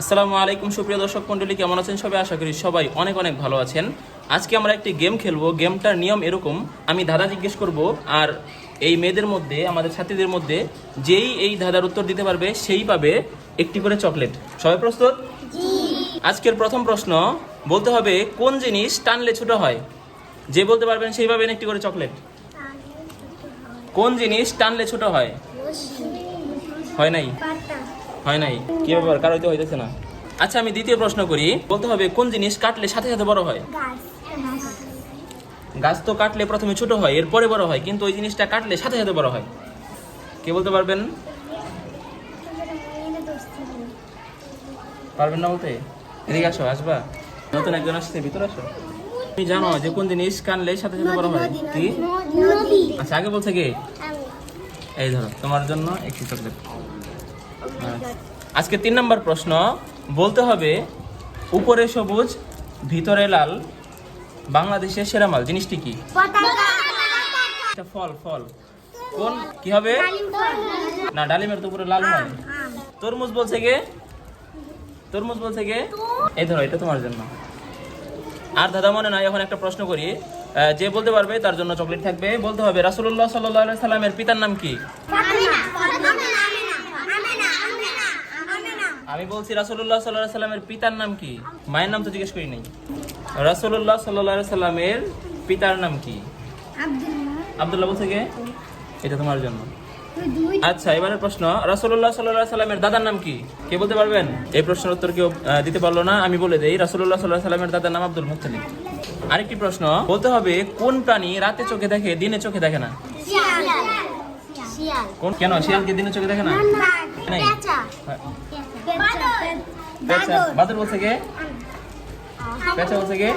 আসসালামু আলাইকুম সুপ্রিয় দর্শক মণ্ডলী কেমন আছেন সবাই? আশা করি সবাই অনেক অনেক ভালো আছেন। আজকে আমরা একটি গেম খেলব। গেমটার নিয়ম এরকম আমি ধাঁধা জিজ্ঞেস করব আর এই মেয়েদের মধ্যে আমাদের ছাত্রীদের মধ্যে যেই এই ধাঁধার উত্তর দিতে পারবে সেই পাবে একটি করে চকলেট। সবাই প্রস্তুত? আজকের প্রথম প্রশ্ন বলতে হবে কোন জিনিস টানলে ছোট হয়? যে বলতে পারবেন সেই পাবেন একটি করে চকলেট। কোন জিনিস টানলে ছোট হয়? হয় নাই? হয় নাই? কি ব্যাপার? কারও তো হইতেছে না। আচ্ছা আমি দ্বিতীয় প্রশ্ন করি। বলতে হবে কোন জিনিস কাটলে সাথে সাথে বড় হয়? গাছ। তো কাটলে প্রথমে ছোট হয় এরপরে বড় হয় কিন্তু ওই জিনিসটা কাটলে সাথে সাথে বড় হয়। কে বলতে পারবেন? পারবেন না বলতে? এদিকে আসো আসবা। নতুন একজন আসছে ভিতরে আসো। তুমি জানো যে কোন জিনিস কানলে সাথে সাথে বড় হয়? কি? আচ্ছা আগে বলছে কি? এই ধরো তোমার জন্য একটি চকলেট। আজকে তিন নম্বর প্রশ্ন। বলতে হবে, উপরে সবুজ, ভিতরে লাল, বাংলাদেশের সেরা মাল, জিনিসটি কি? ফল ফল। কোন, কি হবে? না, ডালিমের তো উপরে লাল হয় তরমুজ বলছে গে তরমুজ বলছে গে এই ধরো, এটা তোমার জন্য। আর দাদা মনে নাই, এখন একটা প্রশ্ন করি। যে বলতে পারবে, তার জন্য চকলেট থাকবে। বলতে হবে, রাসূলুল্লাহ সাল্লাল্লাহু আলাইহি সাল্লামের পিতার নাম কি? আমি বলছি রাসূলুল্লাহ সাল্লাল্লাহু আলাইহি সাল্লামের পিতার নাম কি? মায়ের নাম তো জিজ্ঞেস করি নাই। রাসূলুল্লাহ সাল্লাল্লাহু আলাইহি সাল্লামের পিতার নাম কি? আব্দুল্লাহ। বলছে কে? এটা তোমার জন্য। আচ্ছা এবারের প্রশ্ন রাসূলুল্লাহ সাল্লাল্লাহু আলাইহি সাল্লামের দাদার নাম কি? কে বলতে পারবেন? এই প্রশ্নের উত্তর কেউ দিতে পারল না আমি বলে দেই রাসূলুল্লাহ সাল্লাল্লাহু আলাইহি সাল্লামের দাদার নাম আব্দুল মুত্তালিব। আরেকটি প্রশ্ন বলতে হবে কোন প্রাণী রাতে চোখে দেখে দিনে চোখে দেখে না? কোন কেন? শিয়ালকে দিনে চোখে দেখে না? নাই। হ্যাঁ। বাদর বলছে কে? পেঁচা বলছে কে?